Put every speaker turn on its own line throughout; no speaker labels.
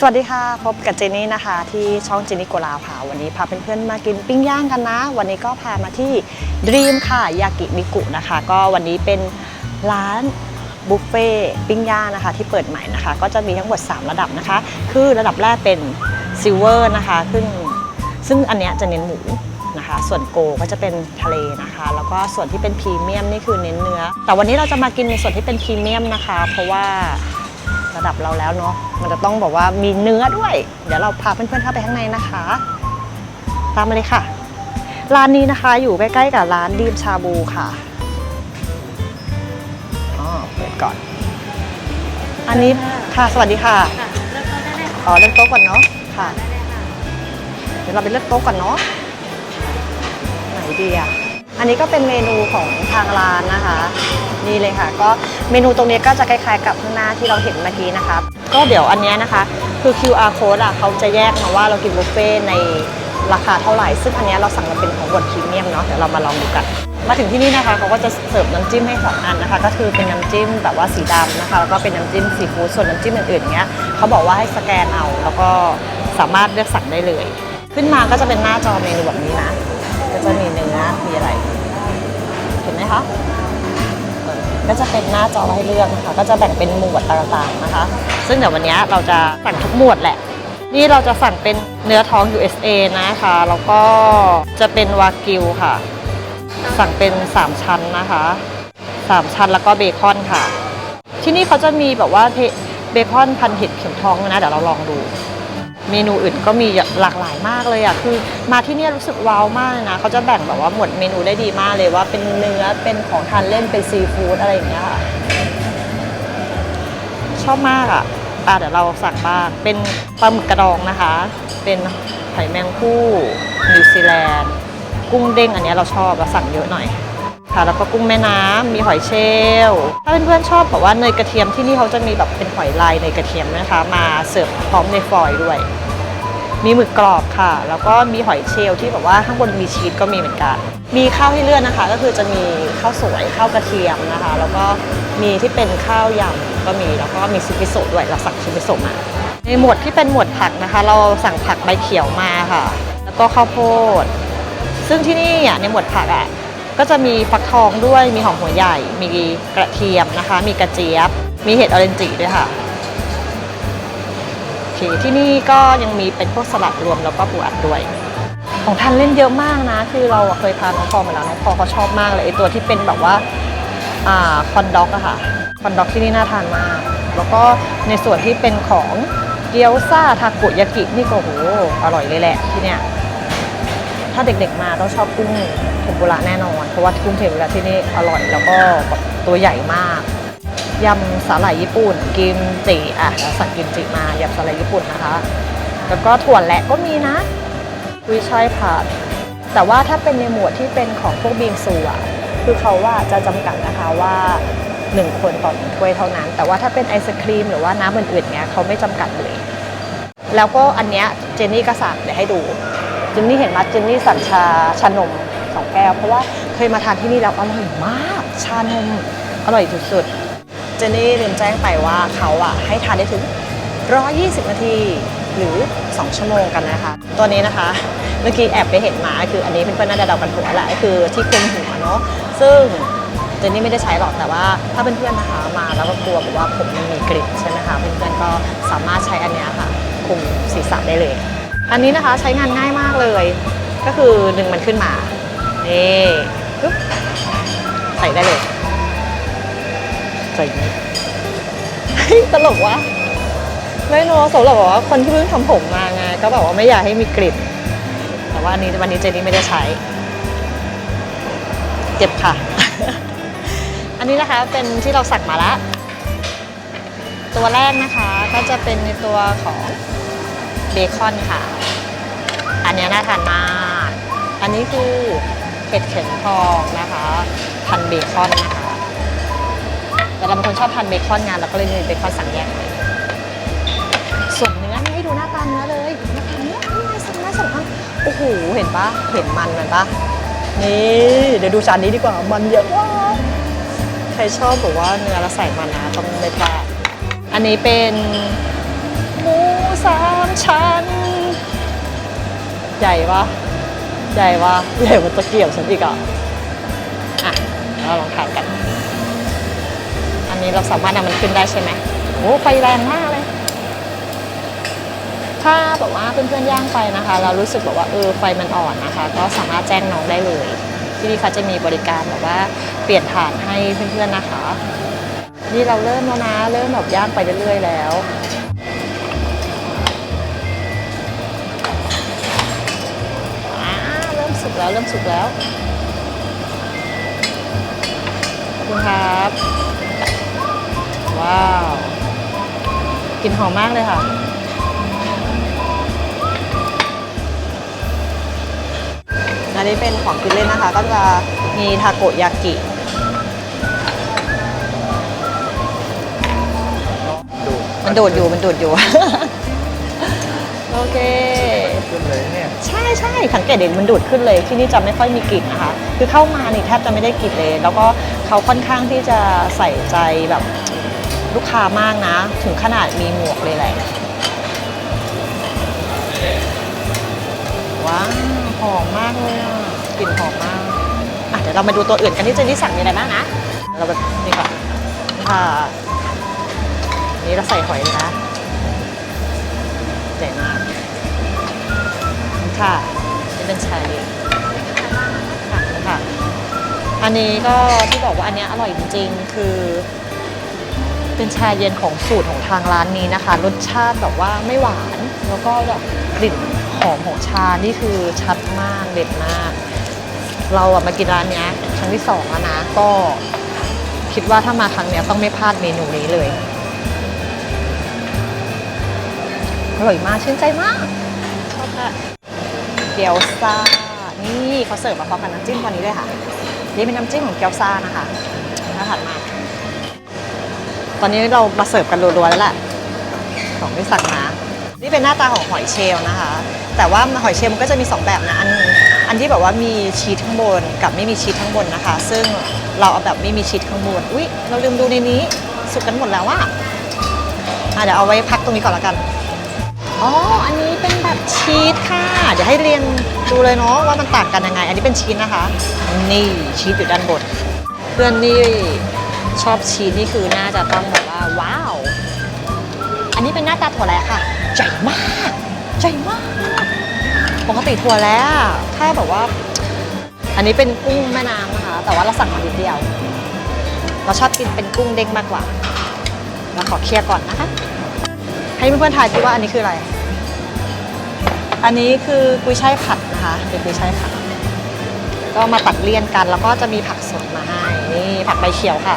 สวัสดีค่ะ พบกับเจนี่นะคะ ที่ช่องเจนี่โกลาค่ะวันนี้พาเพื่อนๆมากินปิ้งย่างกันนะ วันนี้ก็พามาที่ดรีมค่ะยากินิกุนะคะ ก็วันนี้เป็นร้านบุฟเฟ่ปิ้งย่างนะคะ ที่เปิดใหม่นะคะ ก็จะมีทั้งหมด 3 ระดับนะคะ คือระดับแรกเป็นซิลเวอร์นะคะซึ่งซึ่งอันเนี้ยจะเน้นหมูนะคะ ส่วนโกก็จะเป็นทะเลนะคะ แล้วก็ส่วนที่เป็นพรีเมียมนี่คือเน้นเนื้อ แต่วันนี้เราจะมากินในส่วนที่เป็นพรีเมียมนะคะ เพราะว่า ระดับเราแล้วเนาะมันจะต้องบอกว่ามีเนื้อด้วย เดี๋ยวเราพาเพื่อนๆเข้าไปข้างในนะคะ ตามมาเลยค่ะ ร้านนี้นะคะอยู่ใกล้ๆกับร้านดีมชาบูค่ะอ๋อเปิดก่อน อันนี้ค่ะสวัสดีค่ะ
ค่ะเริ่มต้นได้เลยค่ะ
อ๋อเลือกโต๊ะก่อนเนาะค่ะ
ได้เลยค่ะ
เดี๋ยวเราไปเลือกโต๊ะก่อนเนาะไหนดีอะ อันนี้ก็เป็นเมนูของทางร้านนะคะนี่เลยค่ะ ก็เมนูตรงนี้ก็จะคล้ายๆ กับข้างหน้าที่เราเห็นเมื่อกี้นะคะก็เดี๋ยวอันนี้นะคะ คือ QR code อะเขาจะแยกมาว่าเรากินบุฟเฟ่ในราคาเท่าไหร่ ซึ่งอันนี้เราสั่งมาเป็นของบดพรีเมียมเนาะเดี๋ยวเรามาลองดูกัน มาถึงที่นี่นะคะเขาก็จะเสิร์ฟน้ำจิ้มให้สองอันนะคะ ก็คือเป็นน้ำจิ้มแบบว่าสีดำนะคะ แล้วก็เป็นน้ำจิ้มซีฟู้ดส่วนน้ำจิ้มอื่นๆเนี้ยเขาบอกว่าให้สแกนเอา แล้วก็สามารถเลือกสั่งได้เลย ขึ้นมาก็จะเป็นหน้าจอเมนูแบบนี้นะ ก็จะมีเนื้อมีอะไร เห็นไหมคะ ก็จะเป็นหน้าจอให้เลือกนะคะ ก็จะแบ่งเป็นหมวดต่างๆนะคะ ซึ่งเดี๋ยววันนี้เราจะสั่งทุกหมวดแหละ นี่เราจะสั่งเป็นเนื้อท้อง USA นะคะ แล้วก็จะเป็นวากิวค่ะ สั่งเป็น 3 ชั้นนะคะ 3 ชั้นแล้วก็เบคอนค่ะ ที่นี่เขาจะมีแบบว่าเบคอนพันเห็ดเข็มทองนะ เดี๋ยวเราลองดู เมนูอื่นก็มีหลากหลายมากเลยอะคือมาที่นี่รู้สึกว้าวมากนะเขาจะแบ่งแบบว่าหมวดเมนูได้ดีมากเลยว่าเป็นเนื้อเป็นของทานเล่นเป็นซีฟู้ดอะไรอย่างเงี้ยค่ะชอบมากอะอะเดี๋ยวเราสั่งบ้าง เป็นปลาหมึกกระดองนะคะ เป็นหอยแมงผู้นิวซีแลนด์ กุ้งเด้งอันนี้เราชอบเราสั่งเยอะหน่อยค่ะ แล้วก็กุ้งแม่น้ำมีหอยเชลล์ถ้าเพื่อนๆชอบแบบว่าเนยกระเทียมที่นี่เขาจะมีแบบเป็นหอยลายเนยกระเทียมนะคะ มาเสิร์ฟพร้อมในฟอยล์ด้วย มีหมึกกรอบค่ะ แล้วก็มีหอยเชลล์ที่แบบว่าข้างบนมีชีสก็มีเหมือนกัน มีข้าวให้เลือกนะคะ ก็คือจะมีข้าวสวยข้าวกระเทียมนะคะ แล้วก็มีที่เป็นข้าวยำก็มีแล้วก็มีซุปมิโซะด้วยเราสั่งซุปมิโซะมาในหมวดที่เป็นหมวดผักนะคะ เราสั่งผักใบเขียวมาค่ะ แล้วก็ข้าวโพด ซึ่งที่นี่อะในหมวดผักอะก็จะมีฟักทองด้วยมีหอมหัวใหญ่ มีกระเทียมนะคะ มีกระเจี๊ยบ มีเห็ดออเรนจิด้วยค่ะ เค ที่นี่ก็ยังมีเป็นพวกสลัดรวมแล้วก็ปูอัดด้วย ของทานเล่นเยอะมากนะ คือเราเคยทานน้องพอมาแล้วน้องพอเขาชอบมากเลยไอตัวที่เป็นแบบว่าอ่าคอนด็อกอะค่ะคอนด็อกที่นี่น่าทานมาก แล้วก็ในส่วนที่เป็นของเกี๊ยวซ่าทาโกยากินี่ก็โหอร่อยเลยแหละที่เนี่ยถ้าเด็กๆมาต้องชอบกุ้งเทมปุระแน่นอน เพราะว่ากุ้งเทมปุระที่นี่อร่อยแล้วก็แบบตัวใหญ่มาก ยำสาหร่ายญี่ปุ่น กิมจิอะเราสั่งกิมจิมายำสาหร่ายญี่ปุ่นนะคะ แล้วก็ถั่วแหละก็มีนะกุยช่ายผัดแต่ว่าถ้าเป็นในหมวดที่เป็นของพวกบิงซูอะคือเขาว่าจะจำกัดนะคะว่า 1 คนต่อหนึ่งถ้วยเท่านั้น แต่ว่าถ้าเป็นไอศครีมหรือว่าน้ำอื่นๆเนี้ยเขาไม่จำกัดเลย แล้วก็อันเนี้ยเจนนี่ก็สั่งเดี๋ยวให้ดูเจนนี่เห็นมาเจนนี่สั่งชาชานมสองแก้วเพราะว่าเคยมาทานที่นี่แล้วอร่อยมาก ชานมอร่อยสุดๆ เจนนี่ลืมแจ้งไปว่าเขาอะให้ทานได้ถึง 120 นาทีหรือ 2 ชั่วโมงกันนะคะ ตัวนี้นะคะ เมื่อกี้แอบไปเห็นมาคืออันนี้เพื่อนๆน่าจะเดากันถูกแล้วแหละคือที่คลุมหัวเนาะซึ่งเจนนี่ไม่ได้ใช้หรอกแต่ว่าถ้าเพื่อนๆนะคะมาแล้วก็กลัวแบบว่าผมมันมีกลิ่นใช่ไหมคะเพื่อนๆก็สามารถใช้อันนี้ค่ะคลุมศีรษะได้เลย อันนี้นะคะใช้งานง่ายมากเลย ก็คือดึงมันขึ้นมานี่ปึ๊บใส่ได้เลย ใส่อย่างนี้เฮ้ยตลกวะไม่เนอะสำหรับว่าคนที่เพิ่งทำผมมาไงก็แบบว่าไม่อยากให้มีกลิ่นแต่ว่าอันนี้วันนี้เจนี่ไม่ได้ใช้ เจ็บค่ะ อันนี้นะคะเป็นที่เราสั่งมาละตัวแรกนะคะก็จะเป็นในตัวของเบคอนค่ะ อันนี้น่าทานมาก อันนี้คือเห็ดเข็มทองนะคะ พันเบคอนนะคะ แต่เราเป็นคนชอบทานเบคอนงานเราก็เลยมีเบคอนสั่งแยกส่วนเนื้อนี่ให้ดูหน้าตาเนื้อเลยหน้าตาเนื้อนี่ไงสั่งมาสั่งมาโอ้โหเห็นปะเห็นมันมันปะนี่เดี๋ยวดูจานนี้ดีกว่ามันเยอะมากใครชอบแบบว่าเนื้อแล้วใส่มันนะต้องไม่พลาดอันนี้เป็นหมูสามชั้น ใหญ่ปะใหญ่ปะใหญ่กว่าตะเกียบฉันอีกอะอะเราลองทานกัน นี้เราสามารถนำมันขึ้นได้ใช่ไหมโอ้ไฟแรงมากเลย ถ้าแบบว่าเพื่อนๆย่างไปนะคะ เรารู้สึกแบบว่าเออไฟมันอ่อนนะคะ ก็สามารถแจ้งน้องได้เลย ที่นี่เขาจะมีบริการแบบว่าเปลี่ยนถ่านให้เพื่อนๆนะคะ นี่เราเริ่มแล้วนะ เริ่มแบบย่างไปเรื่อยๆแล้วอ่าเริ่มสุกแล้วเริ่มสุกแล้วขอบคุณครับ ว้าวกลิ่นหอมมากเลยค่ะ อันนี้เป็นของกินเล่นนะคะ ก็จะมีทาโกยากิ
ดู
มันโดดอยู่ มันโดดอยู่ โอเค
ขึ้นเลยเนี่ย
ใช่ใช่สังเกตเห็นมันดูดขึ้นเลย ที่นี่จะไม่ค่อยมีกลิ่นนะคะ คือเข้ามานี่แทบจะไม่ได้กลิ่นเลย แล้วก็เขาค่อนข้างที่จะใส่ใจแบบ ลูกค้ามากนะ ถึงขนาดมีหมวกเลยแหละ ว้าวหอมมากเลยอะกลิ่นหอมมากอะเดี๋ยวเรามาดูตัวอื่นกันที่เจนนี่สั่งมีอะไรบ้างนะ เราแบบนี่ก่อนค่ะนี่เราใส่หอยเลยนะใหญ่มากค่ะนี่เป็นชาเย็นค่ะค่ะ อันนี้ก็ที่บอกว่าอันเนี้ยอร่อยจริงๆ คือ เป็นชาเย็นของสูตรของทางร้านนี้นะคะ รสชาติแบบว่าไม่หวาน แล้วก็แบบกลิ่นหอมของชา นี่คือชัดมากเด็ดมาก เราอะมากินร้านเนี้ยครั้งที่สองแล้วนะ ก็คิดว่าถ้ามาครั้งเนี้ยต้องไม่พลาดเมนูนี้เลย อร่อยมากชื่นใจมากชอบมากเกี๊ยวซ่า นี่เขาเสิร์ฟมาพร้อมกับน้ำจิ้มตัวนี้ด้วยค่ะ นี่เป็นน้ำจิ้มของเกี๊ยวซ่านะคะน่าทานมาก ตอนนี้เรามาเสิร์ฟกันรัวๆแล้วแหละของที่สั่งมานี่เป็นหน้าตาของหอยเชลล์นะคะ แต่ว่าหอยเชลล์มันก็จะมี 2 แบบนะอันอันที่แบบว่ามีชีสข้างบนกับไม่มีชีสข้างบนนะคะ ซึ่งเราเอาแบบไม่มีชีสข้างบนอุ๊ยเราลืมดูในนี้สุกกันหมดแล้วว่าเดี๋ยวเอาไว้พักตรงนี้ก่อนล้วกันอ๋ออันนี้เป็นแบบชีสค่ะ เดี๋ยวให้เรียงดูเลยเนาะว่ามันต่างกันยังไง อันนี้เป็นชีสนะคะ นี่ชีสอยู่ด้านบนเพื่อนนี่ ชอบชีสนี่คือน่าจะต้องแบบว่าว้าว อันนี้เป็นหน้าตาถั่วแล้วค่ะ ใหญ่มาก ใหญ่มาก ปกติถั่วแล้วถ้าแบบว่า อันนี้เป็นกุ้งแม่น้ำนะคะ แต่ว่าเราสั่งมานิดเดียว เราชอบกินเป็นกุ้งเด้งมากกว่า เราขอเคลียร์ก่อนนะคะ ให้เพื่อนๆทายสิว่าอันนี้คืออะไร อันนี้คือกุยช่ายผัดนะคะ เป็นกุยช่ายผัด ก็มาตัดเลี่ยนกันแล้วก็จะมีผักสดมาให้ นี่ผักใบเขียวค่ะ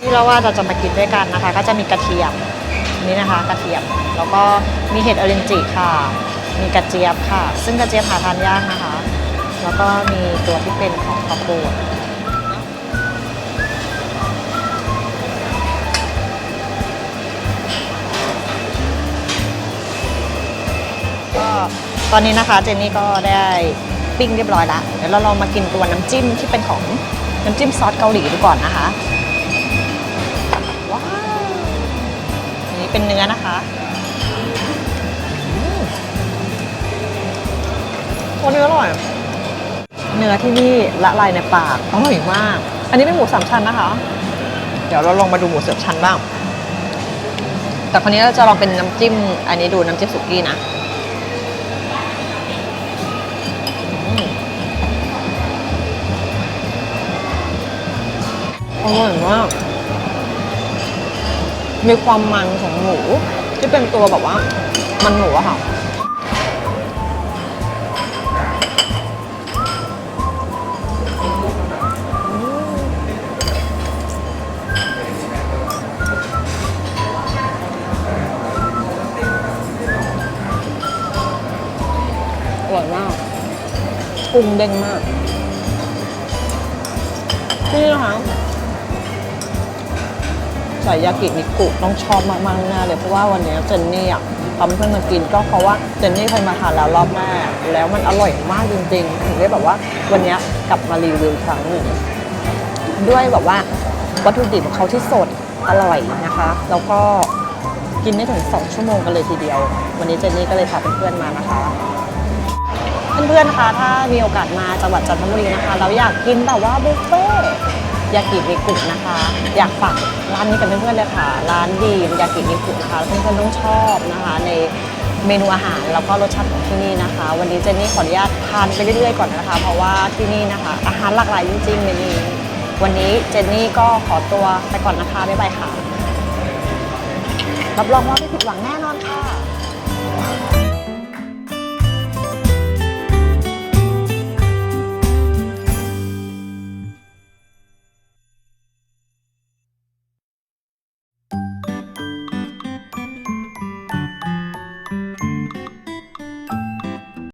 ที่เราว่าเราจะมากินด้วยกันนะคะ ก็จะมีกระเทียมนี่นะคะ กระเทียมแล้วก็มีเห็ดออเรนจิค่ะ มีกระเจี๊ยบค่ะ ซึ่งกระเจี๊ยบหาทานยากนะคะ แล้วก็มีตัวที่เป็นของข้าวโพดก็ตอนนี้นะคะเจนนี่ก็ได้ปิ้งเรียบร้อยแล้วเดี๋ยวเราลองมากินตัวน้ำจิ้มที่เป็นของน้ำจิ้มซอสเกาหลีดูก่อนนะคะ เป็นเนื้อนะคะอืมโอ้เนื้ออร่อย เนื้อที่นี่ละลายในปาก อร่อยมาก อันนี้เป็นหมูสามชั้นนะคะ เดี๋ยวเราลองมาดูหมูสามชั้นบ้าง แต่คราวนี้เราจะลองเป็นน้ำจิ้ม อันนี้ดูน้ำจิ้มสุกี้นะอร่อยมาก มีความมันของหมูที่เป็นตัวแบบว่า มันหมูอะค่ะอร่อยมากกุ้งเด้งมาก นี่นะคะ ใส่ยากินิกุต้องชอบมากๆแน่เลยเพราะว่าวันนี้เจนนี่อะทำเพื่อนมากินก็เพราะว่าเจนนี่เคยมาทานแล้วรอบแรกแล้วมันอร่อยมากจริงๆถึงได้แบบว่าวันนี้กลับมารีวิวครั้งหนึ่งด้วยแบบว่าวัตถุดิบของเขาที่สดอร่อยนะคะ แล้วก็กินไม่ถึง 2 ชั่วโมงกันเลยทีเดียว วันนี้เจนนี่ก็เลยพาเพื่อนๆมานะคะเพื่อนๆนะคะถ้ามีโอกาสมาจังหวัดจันทบุรีนะคะ เราอยากกินแบบว่าบุฟเฟ่ ยากินิกุนะคะ อยากฝากร้านนี้กับเพื่อนๆเลยค่ะ ร้านดีมยากินิกุนะคะเพื่อนๆต้องชอบนะคะ ในเมนูอาหารแล้วก็รสชาติของที่นี่นะคะ วันนี้เจนนี่ขออนุญาตทานไปเรื่อยๆก่อนนะคะ เพราะว่าที่นี่นะคะ อาหารหลากหลายจริงๆเมนูวันนี้เจนนี่ก็ขอตัวไปก่อนนะคะบ๊ายบายค่ะรับรองว่าไม่ผิดหวังแน่นอนค่ะ